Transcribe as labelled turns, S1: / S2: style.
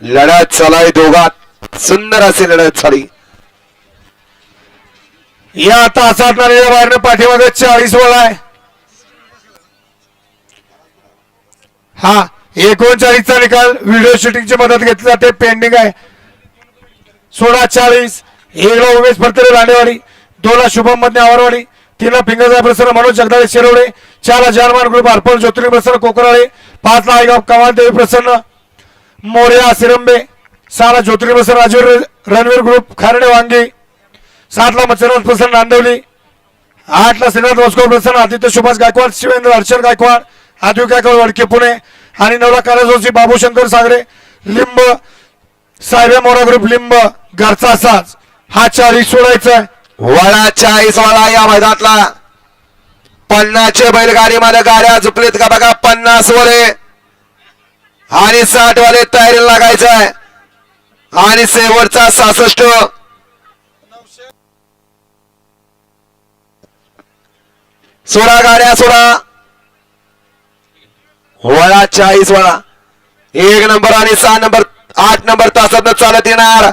S1: लढत चालाय दोघात. सुंदर अशी लढत झाली.
S2: या तासात नाणेच्या बाहेरनं पाठीमागे चाळीस वळ आहे. हा एकोणचाळीसचा निकाल. व्हिडिओ शूटिंगची मदत घेतली जाते. पेंडिंग आहे. सोळा चाळीस. एकला उमेश फडतरे दांडेवाडी दोनला शुभम मधने आवारवाडी. तीनला पिंगजा प्रसन्न मनोज जगदाळे शिरवडे चारला जानमान ग्रुप अर्पण ज्योतिर्लिंग प्रसन्न कोकराळे. पाचला आईगाव कमाल देवी प्रसन्न. मोर्या सिरंबे सहाला ज्योतिर्लिंग प्रसन्न राजवीर रणवीर ग्रुप खारडे वांगी सातला मच्छरनाथ प्रसन्न नांदवली आठला श्रीनाथ वास्को प्रसन्न आदित्य सुभाष गायकवाड शिवेंद्र हर्षद गायकवाड आदिव गायकवाड वडके पुणे आणि नवला कालाजोशी बाबू शंकर सागरे लिंब साहेब मोरा ग्रुप लिंब घरचा साज हा चाळीस सोडायचा
S1: वडा चाळीस वाला या मैदानातला पन्नासचे बैलगाडी मध्ये गाड्या झुपलीत का बघा पन्नास वरे आणि साठ वाले तयारीला लागायचं आहे आणि शेवटचा सहासष्ट. सोळा गाड्या सोळा वळा चाळीस वळा. एक नंबर आणि सहा नंबर आठ नंबर तासात चालत येणार.